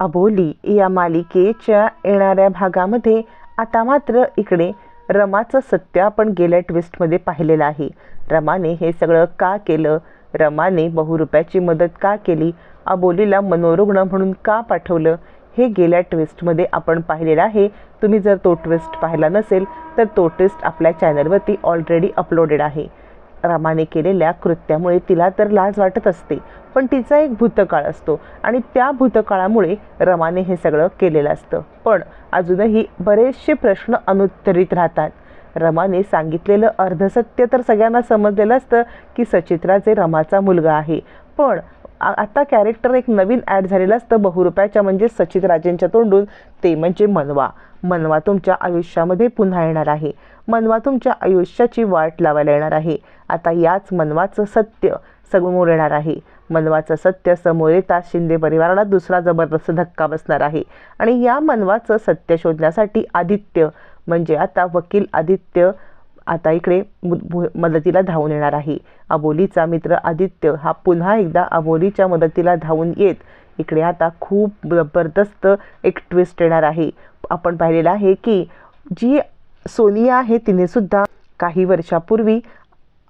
अबोली या मालिकेच्या येणाऱ्या भागामध्ये आता मात्र इकडे रमाचं सत्य आपण गेल्या ट्विस्टमध्ये पाहिलेलं आहे. रमाने हे सगळं का केलं? रमाने बहुरुपयाची मदत का केली? अबोलीला मनोरुग्ण म्हणून का पाठवलं? हे गेल्या ट्विस्टमध्ये आपण पाहिलेलं आहे. तुम्ही जर तो ट्विस्ट पाहिला नसेल तर तो ट्विस्ट आपल्या चॅनलवरती ऑलरेडी अपलोडेड आहे. रमाने केलेल्या कृत्यामुळे तिला तर लाज वाटत असते पण तिचा एक भूतकाळ असतो आणि त्या भूतकाळामुळे रमाने हे सगळं केलेलं असतं. पण अजूनही बरेचसे प्रश्न अनुत्तरित राहतात. रमाने सांगितलेलं अर्धसत्य तर सगळ्यांना समजलेलं असतं की सचित्राचे रमाचा मुलगा आहे. पण आ- आता कॅरेक्टर एक नवीन ॲड झालेलं असतं बहुरुपयाच्या म्हणजे सचित राजेंच्या तोंडून. ते म्हणजे मनवा. मनवा तुमच्या आयुष्यामध्ये पुन्हा येणार आहे. मनवा तुमच्या आयुष्याची वाट लावायला येणार आहे. आता याच मनवाचं सत्य समोर येणार आहे. मनवाचं सत्य समोर येताच शिंदे परिवाराला दुसरा जबरदस्त धक्का बसणार आहे. आणि या मनवाचं सत्य शोधण्यासाठी आदित्य म्हणजे आता वकील आदित्य आता इकडे मु- मदतीला धावून येणार आहे. अबोलीचा मित्र आदित्य हा पुन्हा एकदा अबोलीच्या मदतीला धावून येत इकडे आता खूप जबरदस्त एक ट्विस्ट येणार आहे. आपण पाहिलेलं आहे की जी सोनिया आहे तिनेसुद्धा काही वर्षापूर्वी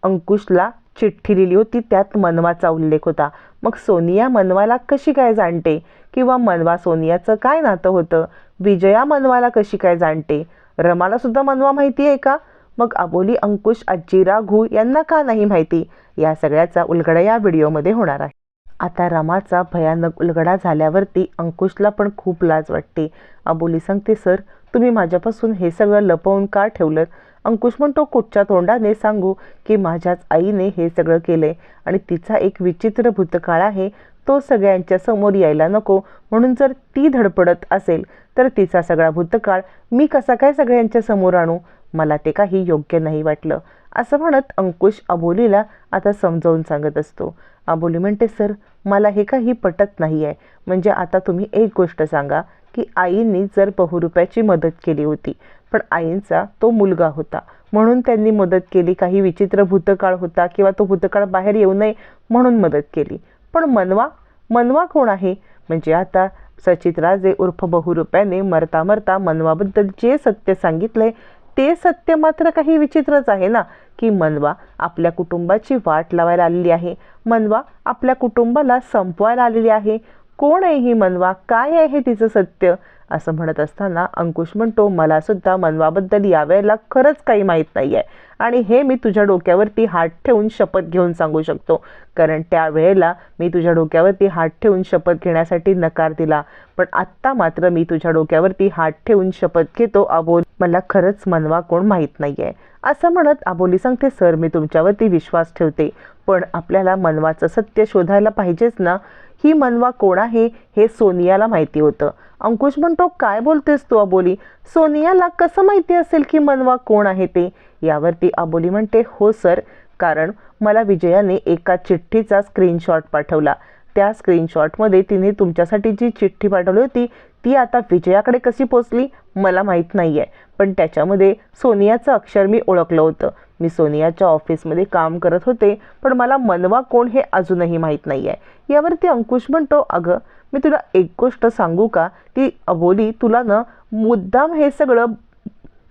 अंकुशला चिठ्ठी लिहिली होती. त्यात मनवाचा उल्लेख होता. मग सोनिया मनवाला कशी काय जाणते? किंवा मनवा सोनियाचं काय नातं होतं? विजया मनवाला कशी काय जाणते? रमाला सुद्धा मनवा माहिती आहे का? मग अबोली अंकुश आजी राघू यांना का नाही माहिती? या सगळ्याचा उलगडा या व्हिडिओमध्ये होणार आहे. आता रमाचा भयानक उलगडा झाल्यावरती अंकुशला पण खूप लाज वाटते. अबोली सांगते सर तुम्ही माझ्यापासून हे सगळं लपवून का ठेवलं अंकुश म्हणतो कुठच्या तोंडाने सांगू की माझ्याच आईने हे सगळं केलंय आणि तिचा एक विचित्र भूतकाळ आहे. तो सगळ्यांच्या समोर यायला नको. म्हणून जर ती धडपडत असेल तर तिचा सगळा भूतकाळ मी कसा काय सगळ्यांच्या समोर आणू? मला ते काही योग्य नाही वाटलं. असं म्हणत अंकुश अबोलीला आता समजावून सांगत असतो. अबोली म्हणते सर मला हे काही पटत नाही आहे म्हणजे आता तुम्ही एक गोष्ट सांगा. की आईंनी जर बहुरुपयाची मदत केली होती पण आईंचा तो मुलगा होता. म्हणून त्यांनी मदत केली. काही विचित्र भूतकाळ होता किंवा तो भूतकाळ बाहेर येऊ नये म्हणून मदत केली. पण मनवा मनवा कोण आहे? म्हणजे आता सचित राजे उर्फ बहुरुपयाने मरता मरता मनवाबद्दल जे सत्य सांगितलंय ते सत्य मात्र काही विचित्रच आहे ना? की मनवा आपल्या कुटुंबाची वाट लावायला आलेली आहे. मनवा आपल्या कुटुंबाला संपवायला आलेली आहे. कोण आहे ही मनवा काय आहे हे तिचं सत्य? असं म्हणत असताना अंकुश म्हणतो मला सुद्धा मनवाबद्दल यावेळेला खरंच काही माहीत नाही आहे आणि हे मी तुझ्या डोक्यावरती हात ठेवून शपथ घेऊन सांगू शकतो. कारण त्यावेळेला मी तुझ्या डोक्यावरती हात ठेवून शपथ घेण्यासाठी नकार दिला. पण आत्ता मात्र मी तुझ्या डोक्यावरती हात ठेवून शपथ घेतो अबोल मला खरंच मनवा कोण माहीत नाही आहे असं म्हणत अबोली सांगते सर मी तुमच्यावरती विश्वास ठेवते. पण आपल्याला मनवाचं सत्य शोधायला पाहिजेच ना? ही मनवा कोण आहे हे सोनियाला माहिती होतं. अंकुश म्हणतो काय बोलतेस तू अबोली? सोनियाला कसं माहिती असेल की मनवा कोण आहे ते? यावरती अबोली म्हणते हो सर. कारण मला विजयाने एका चिठ्ठीचा स्क्रीनशॉट पाठवला. त्या स्क्रीनशॉटमध्ये तिने तुमच्यासाठी जी चिठ्ठी पाठवली होती ती आता विजयाकडे कशी पोचली मला माहीत नाही आहे पण त्याच्यामध्ये सोनियाचं अक्षर मी ओळखलं होतं. मी सोनियाच्या ऑफिसमध्ये काम करत होते पण मला मनवा कोण हे अजूनही माहीत नाही आहे यावरती अंकुश म्हणतो अगं मी तुला एक गोष्ट सांगू का? ती अबोली तुला ना मुद्दाम हे सगळं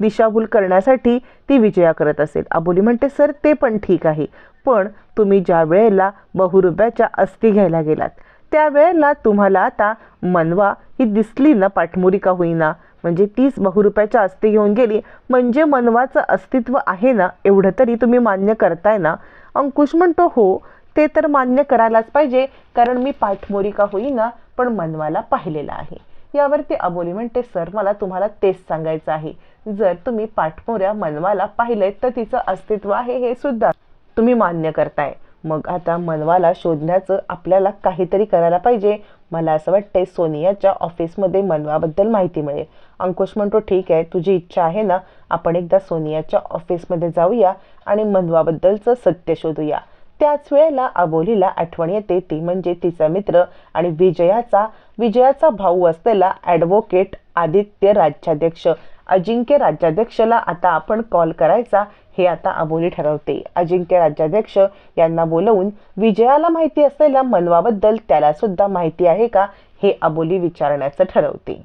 दिशाभूल करण्यासाठी ती विजया करत असेल. अबोली म्हणते सर ते पण ठीक आहे. पण तुम्ही ज्या वेळेला बहुरुब्याच्या अस्थी घ्यायला गेलात त्यावेळेला तुम्हाला आता मनवा ही दिसली ना पाठमोरी का होईना? म्हणजे तीच बहुरुप्याच्या अस्थी घेऊन गेली. म्हणजे मनवाचं अस्तित्व आहे ना एवढं तरी तुम्ही मान्य करताय ना? अंकुश म्हणतो हो ते तर मान्य करायलाच पाहिजे कारण मी पाठमोरी का होईना पण मनवाला पाहिलेलं आहे. यावरती अबोली म्हणते सर मला तुम्हाला तेच सांगायचं आहे. जर तुम्ही पाठमोऱ्या मनवाला पाहिलेत तर तिचं अस्तित्व आहे हे सुद्धा तुम्ही मान्य करताय. मग आता मनवाला शोधण्याचं आपल्याला काहीतरी करायला पाहिजे. मला असं वाटतंय सोनियाच्या ऑफिसमध्ये मनवाबद्दल माहिती मिळेल. अंकुश म्हणतो ठीक आहे तुझी इच्छा आहे ना आपण एकदा सोनियाच्या ऑफिसमध्ये जाऊया आणि मनवाबद्दलचं सत्य शोधूया. त्याच वेळेला अबोलीला आठवण येते. ती म्हणजे तिचा मित्र आणि विजयाचा विजयाचा भाऊ असलेला ॲडव्होकेट आदित्य राज्याध्यक्ष. अजिंक्य राज्याध्यक्षला आता आपण कॉल करायचा हे आता अबोली ठरवते. अजिंक्य राज्याध्यक्ष यांना बोलवून विजयाला माहिती असलेल्या मनवाबद्दल त्याला सुद्धा माहिती आहे का हे अबोली विचारण्याचं ठरवते.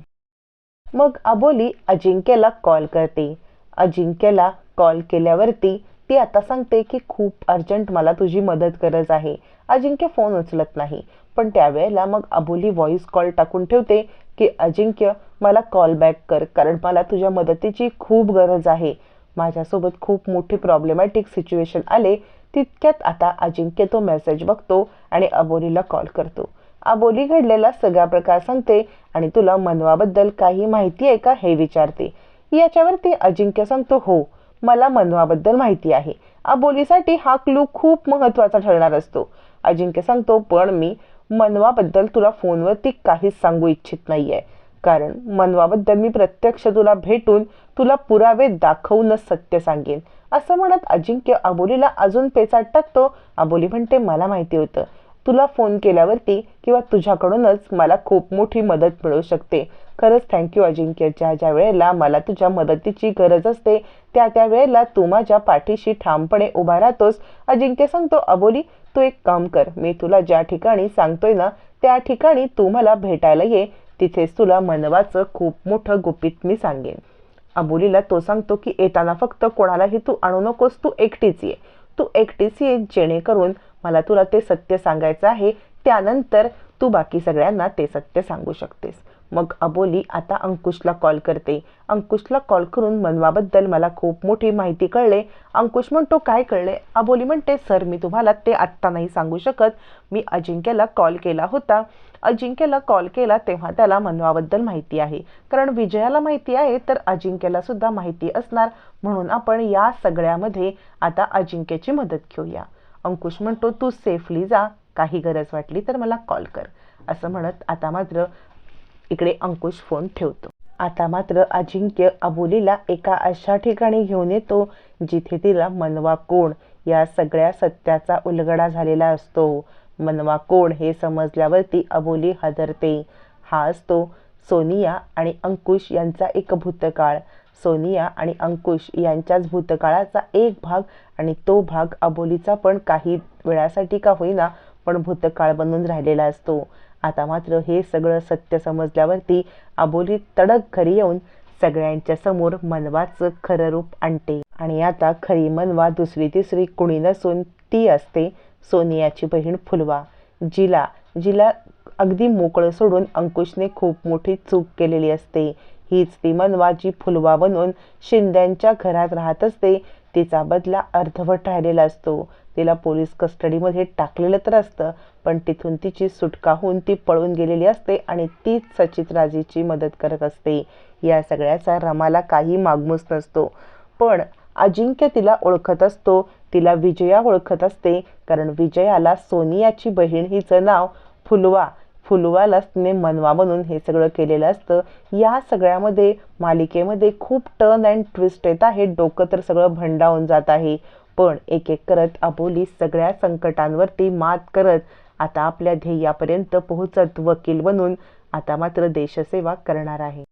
मग अबोली अजिंक्यला कॉल करते. अजिंक्यला कॉल केल्यावरती ती आता सांगते की खूप अर्जंट मला तुझी मदत गरज आहे. अजिंक्य फोन उचलत नाही. पण त्यावेळेला मग अबोली व्हॉइस कॉल टाकून ठेवते की अजिंक्य मला कॉल बॅक कर कारण मला तुझ्या मदतीची खूप गरज आहे. माझ्यासोबत खूप मोठी प्रॉब्लेमॅटिक सिच्युएशन आले. तितक्यात आता अजिंक्य तो मेसेज बघतो आणि अबोलीला कॉल करतो. अबोली घडलेला सगळा प्रकार सांगते आणि तुला मनवाबद्दल काही माहिती आहे का हे विचारते. याच्यावरती अजिंक्य सांगतो हो मला मनवाबद्दल माहिती आहे. अबोलीसाठी हा क्लू खूप महत्त्वाचा ठरणार असतो. अजिंक्य सांगतो पण मी मनवाबद्दल तुला फोनवरती काहीच सांगू इच्छित नाहीये. कारण मनवाबद्दल मी प्रत्यक्ष तुला भेटून तुला पुरावे दाखवूनच सत्य सांगेन. असं म्हणत अजिंक्य अबोलीला अजून पेचाट टाकतो. अबोली म्हणते मला माहिती होतं. तुला फोन केल्यावरती किंवा तुझ्याकडूनच मला खूप मोठी मदत मिळू शकते. खरंच थँक्यू अजिंक्य ज्या ज्या वेळेला मला तुझ्या मदतीची गरज असते त्या त्या वेळेला तू माझ्या पाठीशी ठामपणे उभा राहतोस. अजिंक्य सांगतो अबोली तू एक काम कर. मी तुला ज्या ठिकाणी सांगतोय ना त्या ठिकाणी तू मला भेटायला ये. तिथेच तुला मनवाचं खूप मोठं गुपित मी सांगेन. अबोलीला तो सांगतो की येताना फक्त कोणालाही तू आणू नकोस. तू एकटीच ये. तू एकटीच ये जेणेकरून मला तुला ते सत्य सांगायचं आहे. त्यानंतर तू बाकी सगळ्यांना ते सत्य सांगू शकतेस. मग अबोली आता अंकुशला कॉल करते. अंकुशला कॉल करून मनवाबद्दल मला खूप मोठी माहिती कळले. अंकुश म्हणतो काय कळले? अबोली म्हणते सर मी तुम्हाला ते आत्ता नाही सांगू शकत. मी अजिंक्यला कॉल केला होता. अजिंक्यला कॉल केला तेव्हा त्याला मनवाबद्दल माहिती आहे. कारण विजयाला माहिती आहे तर अजिंक्यला सुद्धा माहिती असणार. म्हणून आपण या सगळ्यामध्ये आता अजिंक्यची मदत घेऊया. अंकुश म्हणतो तू सेफली जा. काही गरज वाटली तर मला कॉल कर. असं म्हणत आता मात्र इकडे अंकुश फोन ठेवतो. आता मात्र अजिंक्य अबोलीला एका अशा ठिकाणी घेऊन येतो जिथे तिला मनवा कोण या सगळ्या सत्याचा उलगडा झालेला असतो. मनवा कोण हे समजल्यावरती अबोली हादरते. हा असतो सोनिया आणि अंकुश यांचा एक भूतकाळ. सोनिया आणि अंकुश यांच्याच भूतकाळाचा एक भाग आणि तो भाग अबोलीचा पण काही वेळासाठी का होईना पण भूतकाळ बनून राहिलेला असतो. आता मात्र हे सगळं सत्य समजल्यावरती अबोली तडक घरी येऊन सगळ्यांच्या समोर मनवाचं खरं रूप आणते. आणि आता खरी मनवा दुसरी तिसरी कुणी नसून ती असते सोनियाची बहीण फुलवा. जिला जिला अगदी मोकळं सोडून अंकुशने खूप मोठी चूक केलेली असते. हीच ती मनवा जी फुलवा बनून शिंद्यांच्या घरात राहत असते तिचा बदला अर्धवट राहिलेला असतो. तिला पोलीस कस्टडीमध्ये टाकलेलं तर असतं पण तिथून तिची सुटका होऊन ती पळून गेलेली असते आणि तीच सचित राजीची मदत करत असते. या सगळ्याचा रमाला काही मागमूस नसतो. पण अजिंक्य तिला ओळखत असतो तिला विजया ओळखत असते कारण विजयाला सोनियाची बहीण हिचं नाव फुलवा फुलवालाच तिने मनवा म्हणून हे सगळं केलेलं असतं. या सगळ्यामध्ये मालिकेमध्ये खूप टर्न अँड ट्विस्ट येत आहे डोकं तर सगळं भंडावून जात आहे. पण एक एक करत अबोली सगळ्या संकटांवरती मात करत आता आपल्या ध्येयापर्यंत पोहोचत वकील बनून आता मात्र देशसेवा करणार आहे.